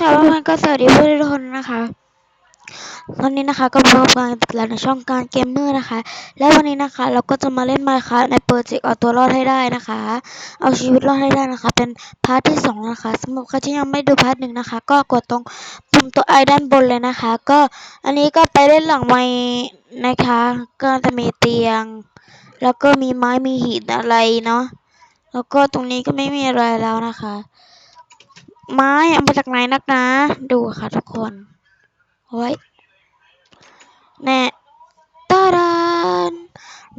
ค่ะเพื่อนก็สวัสดีเพื่อนทุกคนนะคะวันนี้นะคะก็มาพบกันอีกแล้วในช่องการเกมเมอร์นะคะ และวันนี้นะคะ เราก็จะมาเล่นไมค์ค่ะในโปรเจกต์เอาตัวรอดให้ได้นะคะ เอาชีวิตรอดให้ได้นะคะ เป็นพาร์ทที่สองนะคะสำหรับใครที่ยังไม่ดูพาร์ทหนึ่งนะคะ ก็กดตรงปุ่มตัวไอด้านบนเลยนะคะ ก็อันนี้ก็ไปเล่นหลังไม้นะคะก็จะมีเตียง แล้วก็มีไม้มีหินอะไรเนาะแล้วก็ตรงนี้ก็ไม่มีอะไรแล้วนะคะ ไม้เอามาจากไหนนักนะ ดูค่ะทุกคนโอ้ยแน่ตาดาน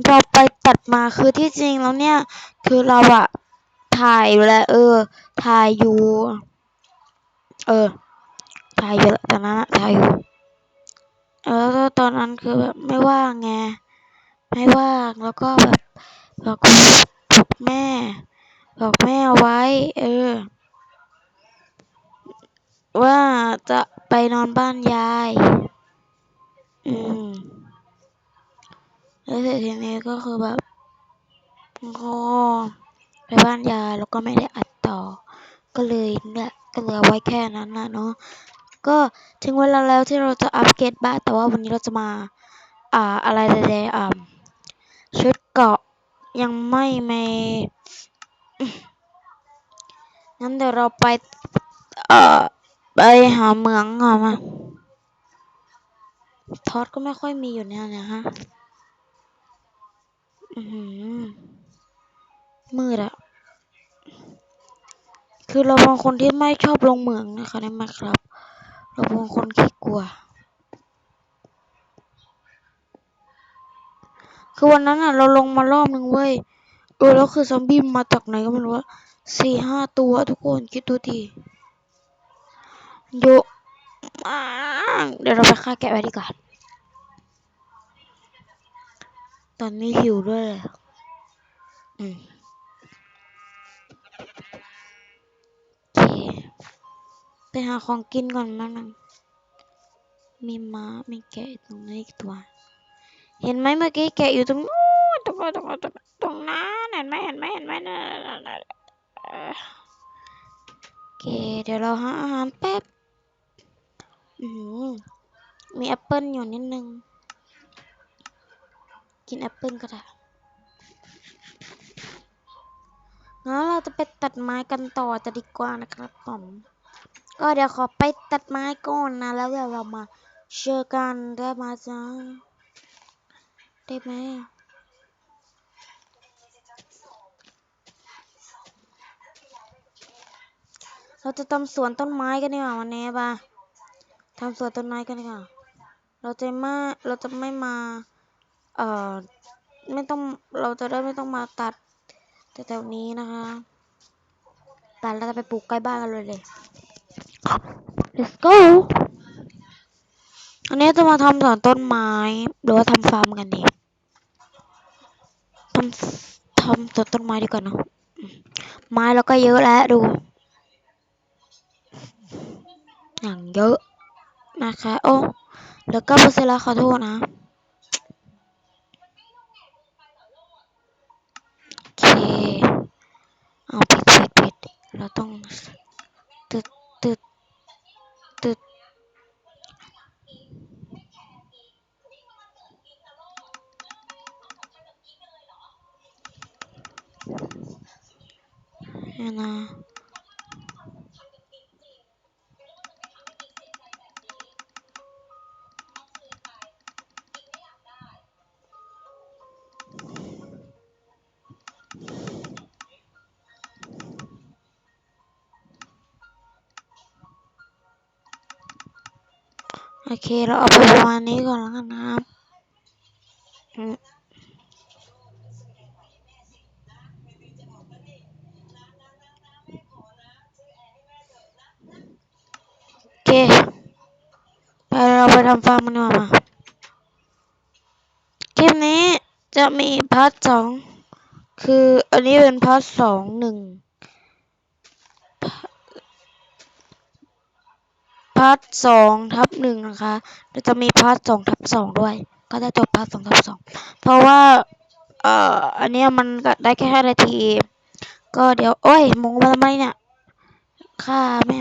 เราไปตัดมาคือที่จริงแล้วเนี่ย คือเราอะถ่ายอยู่แล้วเออ ถ่ายอยู่ เออ ถ่ายอยู่ตอนนั้นถ่ายอยู่เออแล้วตอนนั้นคือแบบไม่ว่างไงไม่ว่างแล้วก็แบบบอกบอกแม่ บอกแม่เอาไว้ เออ ว่าจะไปนอนบ้านยาย อืม แล้วเสร็จทีนี้ก็คือแบบก็ไปบ้านยายแล้วก็ไม่ได้อัดต่อ ก็เลยเนี่ยก็เหลือไว้แค่นั้นนะเนาะ ก็ถึงเวลาแล้วที่เราจะอัปเกรดบ้าน แต่ว่าวันนี้เราจะมา อ่า อะไรใดๆอ่าชุดเกาะยังไม่มีงั้นเดี๋ยวเราไป เอ่อ ไปหาเมืองก่อนมาทอดก็ไม่ค่อยมีอยู่เนี่ยนะฮะอือมืดอะคือเราเป็นคนที่ไม่ชอบลงเมืองนะคะนี่มาครับ เราเป็นคนขี้กลัว คือวันนั้นอะเราลงมารอบนึงเว้ยเออแล้วคือซอมบี้มาจากไหนก็ไม่รู้ว่าสี่ห้าตัวทุกคนคิดดูดิ เยอะมากเดี๋ยวเราไปฆ่าแกะไว้ดีกว่าตอนนี้หิวด้วยเลยอืมโอเคไปหาของกินก่อนแป๊บนึงมีม้ามีแกะตรงนี้อีกตัว เห็นไหมเมื่อกี้แกะอยู่ตรงนู้นตรงนู้นตรงนู้นตรงนั้นเห็นไหมเห็นไหมเห็นไหมนั่นโอเคเดี๋ยวเราหาอาหารแป๊บ อืมมีแอปเปิลอยู่นิดนึง กินแอปเปิลก็ได้งั้นเราจะไปตัดไม้กันต่อจะดีกว่านะครับผมก็เดี๋ยวขอไปตัดไม้ก่อนนะ แล้วเดี๋ยวเรามาเจอกันได้มาจ้าได้ไหมเราจะทำสวนต้นไม้กันดีกว่าวันนี้ป่ะ ทำสวนต้นไม้กันดีกว่าเราจะมาเราจะไม่มา เอ่อ ไม่ต้อง เราจะได้ไม่ต้องมาตัดแถวๆนี้นะคะตัดแล้วจะไปปลูกใกล้บ้านกันเลยเลย let's go อันนี้จะมาทำสวนต้นไม้ หรือว่าทำฟาร์มกันดีทำทำสวนต้นไม้ดีกว่าเนะไม้เราก็เยอะแล้วดู อย่างเยอะ นะคะ โอ้แล้วก็เปอร์เซ็นต์ละขอโทษนะโอเคเอาผิดผิดผิดเราต้องตึดตึดตึดเนี่ยนะ โอเค เราเอาไปประมาณนี้ก่อนแล้วกันนะครับอืมโอเค ไปเราไปทำฟาร์มมันดีกว่ามาคลิปนี้จะมีพาร์ทสองคืออันนี้เป็นพาร์ทสองหนึ่ง พาร์ทสองทับหนึ่งนะคะแล้วจะมีพาร์ทสองทับสองด้วย ก็จะจบพาร์ทสองทับสองเพราะว่าเอ่ออันเนี้ยมันได้แค่ห้านาที ก็เดี๋ยว โอ้ยมงมาทำไมเนี่ยค่าแม่